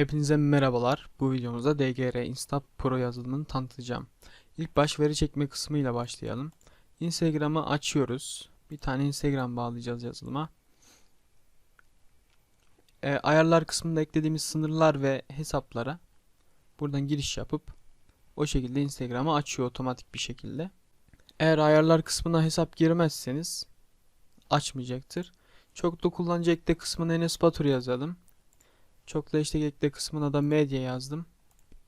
Hepinize merhabalar. Bu videomuzda DGR Insta Pro yazılımını tanıtacağım. İlk baş veri çekme kısmıyla başlayalım. Instagram'ı açıyoruz. Bir tane Instagram bağlayacağız yazılıma. E, ayarlar kısmında eklediğimiz sınırlar ve hesaplara buradan giriş yapıp o şekilde Instagram'ı açıyor otomatik bir şekilde. Eğer ayarlar kısmına hesap girmezseniz açmayacaktır. Çoklu kullanıcı ekle kısmına Enes Batur yazalım. Çoklu hashtag ekle kısmına da medya yazdım.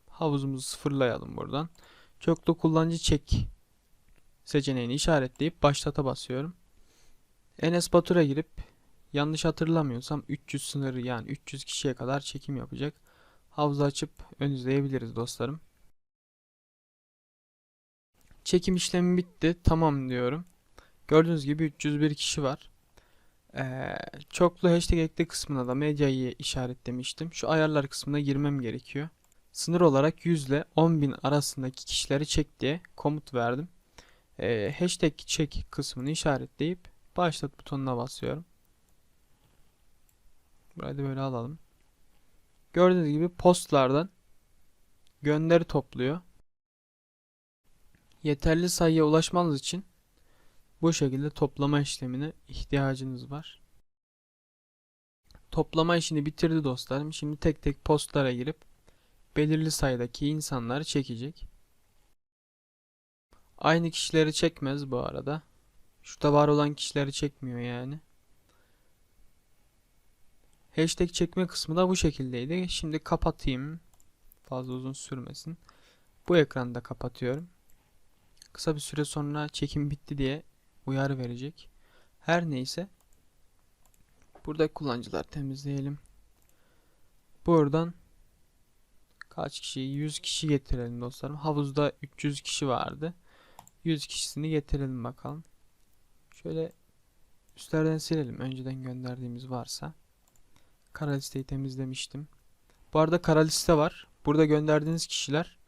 Havuzumuzu sıfırlayalım buradan. Çoklu kullanıcı çek seçeneğini işaretleyip başlata basıyorum. Enes Batur'a girip yanlış hatırlamıyorsam 300 sınırı yani 300 kişiye kadar çekim yapacak. Havuzu açıp ön izleyebiliriz dostlarım. Çekim işlemi bitti. Tamam diyorum. Gördüğünüz gibi 301 kişi var. Ee, çoklu hashtag ekle kısmına da medyayı işaretlemiştim. Şu ayarlar kısmına girmem gerekiyor. Sınır olarak 100 ile 10.000 arasındaki kişileri çek diye komut verdim. Ee, hashtag çek kısmını işaretleyip başlat butonuna basıyorum. Burayı da böyle alalım. Gördüğünüz gibi postlardan gönderi topluyor. Yeterli sayıya ulaşmanız için bu şekilde toplama işlemine ihtiyacınız var. Toplama işini bitirdi dostlarım. Şimdi tek tek postlara girip belirli sayıdaki insanları çekecek. Aynı kişileri çekmez bu arada. Şurada var olan kişileri çekmiyor yani. Hashtag çekme kısmı da bu şekildeydi. Şimdi kapatayım. Fazla uzun sürmesin. Bu ekranı da kapatıyorum. Kısa bir süre sonra çekim bitti diye uyarı verecek. Her neyse. Burada kullanıcılar temizleyelim. Buradan kaç kişi? 100 kişi getirelim dostlarım. Havuzda 300 kişi vardı. 100 kişisini getirelim bakalım. Şöyle üstlerden silelim. Önceden gönderdiğimiz varsa. Kara listeyi temizlemiştim. Bu arada kara liste var. Burada gönderdiğiniz kişiler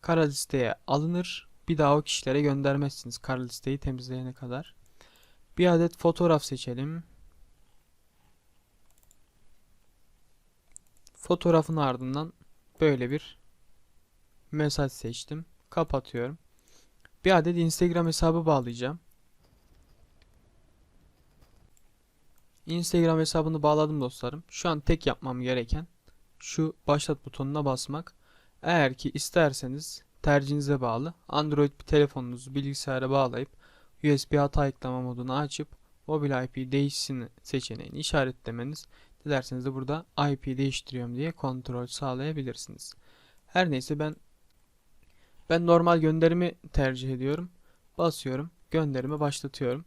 kara listeye alınır. Bir daha o kişilere göndermezsiniz kara listeyi temizleyene kadar. Bir adet fotoğraf seçelim. Fotoğrafın ardından böyle bir mesaj seçtim. Kapatıyorum. Bir adet Instagram hesabı bağlayacağım. Instagram hesabını bağladım dostlarım. Şu an tek yapmam gereken şu başlat butonuna basmak. Eğer ki isterseniz tercihinize bağlı. Android bir telefonunuzu bilgisayara bağlayıp USB hata ekleme modunu açıp mobil IP değişsin seçeneğini işaretlemeniz. Dilerseniz de burada IP değiştiriyorum diye kontrol sağlayabilirsiniz. Her neyse ben ben normal gönderimi tercih ediyorum. Basıyorum. Gönderimi başlatıyorum.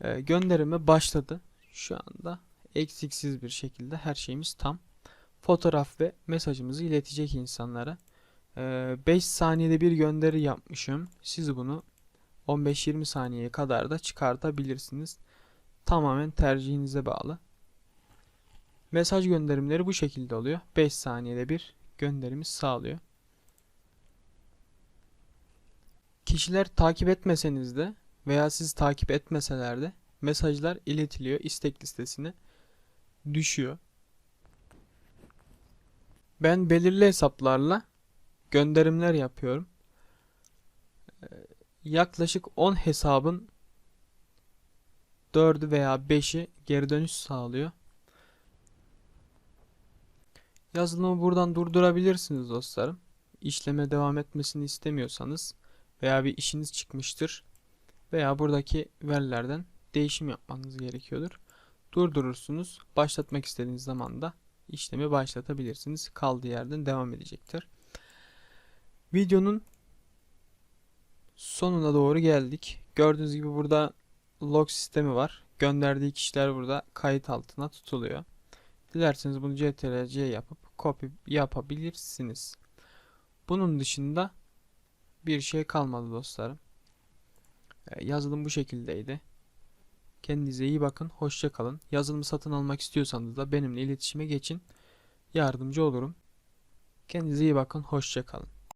Ee, gönderimi başladı. Şu anda eksiksiz bir şekilde her şeyimiz tam. Fotoğraf ve mesajımızı iletecek insanlara. 5 saniyede bir gönderi yapmışım. Siz bunu 15-20 saniyeye kadar da çıkartabilirsiniz. Tamamen tercihinize bağlı. Mesaj gönderimleri bu şekilde oluyor. 5 saniyede bir gönderimiz sağlıyor. Kişiler takip etmeseniz de veya siz takip etmeseler de mesajlar iletiliyor. istek listesine düşüyor. Ben belirli hesaplarla gönderimler yapıyorum. Ee, yaklaşık 10 hesabın 4'ü veya 5'i geri dönüş sağlıyor. Yazılımı buradan durdurabilirsiniz dostlarım. İşleme devam etmesini istemiyorsanız veya bir işiniz çıkmıştır veya buradaki verilerden değişim yapmanız gerekiyordur. Durdurursunuz. Başlatmak istediğiniz zaman da işlemi başlatabilirsiniz. Kaldığı yerden devam edecektir. Videonun sonuna doğru geldik. Gördüğünüz gibi burada log sistemi var. Gönderdiği kişiler burada kayıt altına tutuluyor. Dilerseniz bunu CTRL-C yapıp copy yapabilirsiniz. Bunun dışında bir şey kalmadı dostlarım. Ee, yazılım bu şekildeydi. Kendinize iyi bakın. Hoşça kalın. Yazılımı satın almak istiyorsanız da benimle iletişime geçin. Yardımcı olurum. Kendinize iyi bakın. Hoşça kalın.